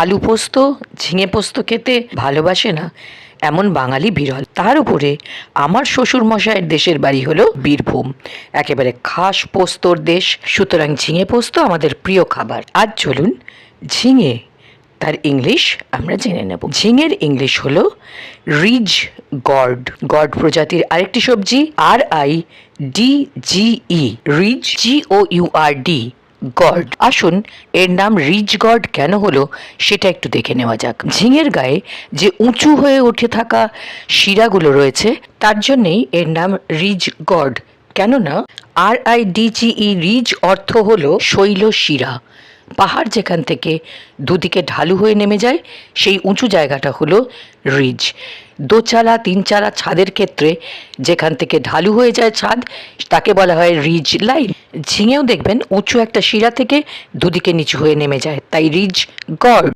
আলু পোস্ত, ঝিঙে পোস্ত খেতে ভালোবাসে না এমন বাঙালি বিরল। তার উপরে আমার শ্বশুর মশাইয়ের দেশের বাড়ি হলো বীরভূম। একেবারে খাস পোস্তর দেশ। সুতরাং ঝিঙে পোস্ত আমাদের প্রিয় খাবার। আজ চলুন ঝিঙে, তার ইংলিশ আমরা জেনে নেব। ঝিঙের ইংলিশ হলো রিজ গড। গড প্রজাতির আরেকটি সবজি R I D G E ridge G O U R D gourd আসুন, এর নাম রিচ গড কেন হলো সেটা একটু দেখে নেওয়া যাক। ঝিঙের গায়ে যে উঁচু হয়ে উঠে থাকা শিরাগুলো রয়েছে, তার জন্যেই এর নাম রিজ গড। কেননা আর আই ডিজিই রিজ অর্থ হলো শৈল শিরা। পাহাড় যেখান থেকে দুদিকে ঢালু হয়ে নেমে যায়, সেই উঁচু জায়গাটা হলো রিজ। দোচালা, তিনচালা ছাদের ক্ষেত্রে যেখান থেকে ঢালু হয়ে যায় ছাদ, তাকে বলা হয় রিজ লাইন। ঝিঙেও দেখবেন উঁচু একটা শিরা থেকে দুদিকে নিচু হয়ে নেমে যায়, তাই রিজ গড়।